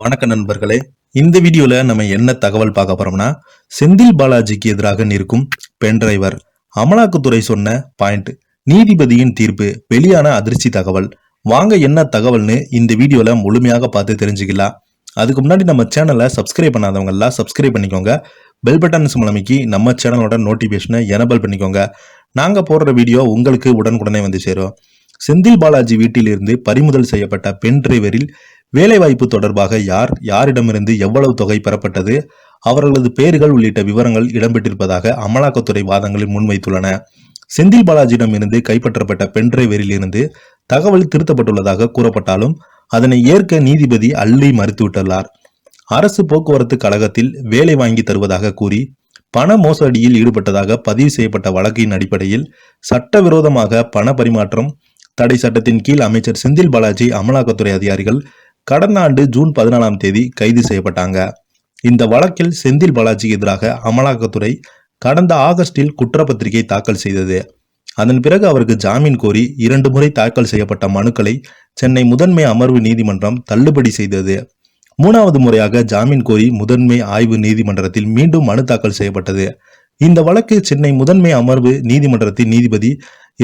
வணக்க நண்பர்களே. இந்த வீடியோல நம்ம என்ன தகவல் பார்க்க போறோம்னா செந்தில் பாலாஜிக்கு எதிராக நிற்கும் பென் டிரைவர் அமலாக்கத்துறை சொன்ன பாயிண்ட். நீதிபதியின் தீர்ப்பு வெளியான அதிர்ச்சி தகவல். வாங்க என்ன தகவல்னு இந்த வீடியோல முழுமையாக பார்த்து தெரிஞ்சுக்கலாம். அதுக்கு முன்னாடி நம்ம சேனலை சப்ஸ்கிரைப் பண்ணாதவங்க எல்லாம் சப்ஸ்கிரைப் பண்ணிக்கோங்க. பெல் பட்டன் மூலமைக்கு நம்ம சேனலோட நோட்டிஃபிகேஷனை எனபிள் பண்ணிக்கோங்க. நாங்கள் போடுற வீடியோ உங்களுக்கு உடனுக்குடனே வந்து சேரும். செந்தில் பாலாஜி வீட்டிலிருந்து பறிமுதல் செய்யப்பட்ட பென் டிரைவரில் வேலைவாய்ப்பு தொடர்பாக யார் யாரிடமிருந்து எவ்வளவு தொகை பெறப்பட்டது அவர்களது பெயர்கள் உள்ளிட்ட விவரங்கள் இடம்பெற்றிருப்பதாக அமலாக்கத்துறை வாதங்களில் முன்வைத்துள்ளன. செந்தில் பாலாஜியிடமிருந்து கைப்பற்றப்பட்ட பென்டிரைவரில் இருந்து தகவல் திருத்தப்பட்டுள்ளதாக கூறப்பட்டாலும் அதனை ஏற்க நீதிபதி அள்ளி மறுத்துவிட்டுள்ளார். அரசு போக்குவரத்து கழகத்தில் வேலை வாங்கி தருவதாக கூறி பண மோசடியில் ஈடுபட்டதாக பதிவு செய்யப்பட்ட வழக்கின் அடிப்படையில் சட்டவிரோதமாக பண பரிமாற்றம் தடை சட்டத்தின் கீழ் அமைச்சர் செந்தில் பாலாஜி அமலாக்கத்துறை அதிகாரிகள் கடந்த ஆண்டு ஜூன் பதினாலாம் தேதி கைது செய்யப்பட்டாங்க. இந்த வழக்கில் செந்தில் பாலாஜிக்கு எதிராக அமலாக்கத்துறை கடந்த ஆகஸ்டில் குற்றப்பத்திரிகை தாக்கல் செய்தது. அதன் பிறகு அவருக்கு ஜாமீன் கோரி இரண்டு முறை தாக்கல் செய்யப்பட்ட மனுக்களை சென்னை முதன்மை அமர்வு நீதிமன்றம் தள்ளுபடி செய்தது. மூணாவது முறையாக ஜாமீன் கோரி முதன்மை ஆய்வு நீதிமன்றத்தில் மீண்டும் மனு தாக்கல் செய்யப்பட்டது. இந்த வழக்கு சென்னை முதன்மை அமர்வு நீதிமன்றத்தின் நீதிபதி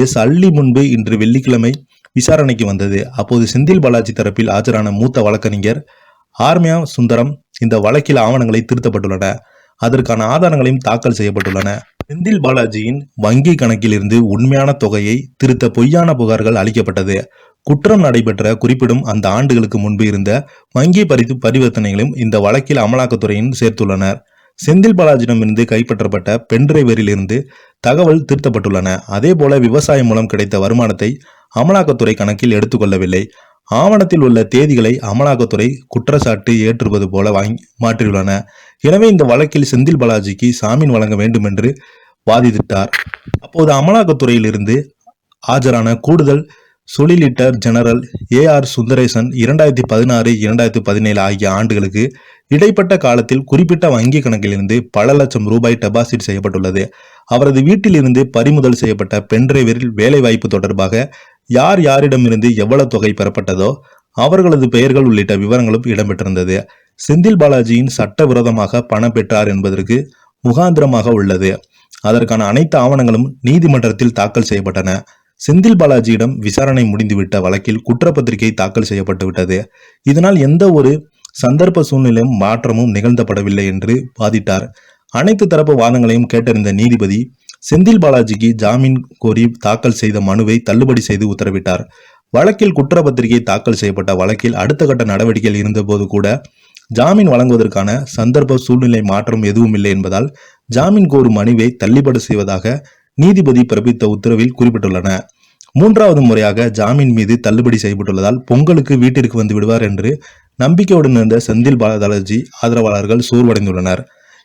எஸ் அள்ளி முன்பு இன்று வெள்ளிக்கிழமை விசாரணைக்கு வந்தது. அப்போது செந்தில் பாலாஜி தரப்பில் ஆஜரான மூத்த வழக்கறிஞர் ஆர்மியா சுந்தரம் இந்த வழக்கில் ஆவணங்களை திருத்தப்பட்டுள்ளன. அதற்கான ஆதாரங்களையும் தாக்கல் செய்யப்பட்டுள்ளன. செந்தில் பாலாஜியின் வங்கி கணக்கிலிருந்து உண்மையான தொகையை திருத்த பொய்யான புகார்கள் அளிக்கப்பட்டது. குற்றம் நடைபெற்ற குறிப்பிடும் அந்த ஆண்டுகளுக்கு முன்பு இருந்த வங்கி பரித்து பரிவர்த்தனைகளையும் இந்த வழக்கில் அமலாக்கத்துறையின் சேர்த்துள்ளனர். செந்தில் பாலாஜியிடமிருந்து கைப்பற்றப்பட்ட பென்டிரைவரிலிருந்து தகவல் திருத்தப்பட்டுள்ளன. அதே போல விவசாயம் மூலம் கிடைத்த வருமானத்தை அமலாக்கத்துறை கணக்கில் எடுத்துக்கொள்ளவில்லை. ஆவணத்தில் உள்ள தேதிகளை அமலாக்கத்துறை குற்றச்சாட்டு ஏற்றுவது போல வாங்கி மாற்றியுள்ளன. எனவே இந்த வழக்கில் செந்தில் பாலாஜிக்கு சாமீன் வழங்க வேண்டும் என்று வாதிட்டார். அப்போது அமலாக்கத்துறையிலிருந்து ஆஜரான கூடுதல் solicitor general A R Sundaresan இரண்டாயிரத்தி பதினாறு இரண்டாயிரத்தி பதினேழு ஆகிய ஆண்டுகளுக்கு இடைப்பட்ட காலத்தில் குறிப்பிட்ட வங்கி கணக்கிலிருந்து பல லட்சம் ரூபாய் டெபாசிட் செய்யப்பட்டுள்ளது. அவரது வீட்டிலிருந்து பறிமுதல் செய்யப்பட்ட பென்டிரைவரில் வேலைவாய்ப்பு தொடர்பாக யார் யாரிடமிருந்து எவ்வளவு தொகை பெறப்பட்டதோ அவர்களது பெயர்கள் உள்ளிட்ட விவரங்களும் இடம்பெற்றிருந்தது. செந்தில் பாலாஜியின் சட்டவிரோதமாக பணம் பெற்றார் என்பதற்கு முகாந்திரமாக உள்ளது. அதற்கான அனைத்து ஆவணங்களும் நீதிமன்றத்தில் தாக்கல் செய்யப்பட்டன. செந்தில் பாலாஜியிடம் விசாரணை முடிந்துவிட்ட வழக்கில் குற்றப்பத்திரிகை தாக்கல் செய்யப்பட்டு விட்டது. இதனால் எந்த ஒரு சந்தர்ப்ப சூழ்நிலையும் மாற்றமும் நிகழ்த்தப்படவில்லை என்று வாதிட்டார். அனைத்து தரப்பு வாதங்களையும் கேட்டறிந்த நீதிபதி செந்தில் பாலாஜிக்கு ஜாமீன் கோரி தாக்கல் செய்த மனுவை தள்ளுபடி செய்து உத்தரவிட்டார். வழக்கில் குற்றப்பத்திரிகை தாக்கல் செய்யப்பட்ட வழக்கில் அடுத்த கட்ட நடவடிக்கைகள் இருந்தபோது கூட ஜாமீன் வழங்குவதற்கான சந்தர்ப்ப சூழ்நிலை மாற்றம் எதுவும் இல்லை என்பதால் ஜாமீன் கோரும் மனுவை தள்ளுபடி செய்வதாக நீதிபதி பிறப்பித்த உத்தரவில் குறிப்பிட்டுள்ளன. மூன்றாவது முறையாக ஜாமீன் மீது தள்ளுபடி செய்யப்பட்டுள்ளதால் பொங்கலுக்கு வீட்டிற்கு வந்து விடுவார் என்று நம்பிக்கையுடன் இருந்த செந்தில் பாலாஜி ஆதரவாளர்கள் சோர்வடைந்துள்ளனர்.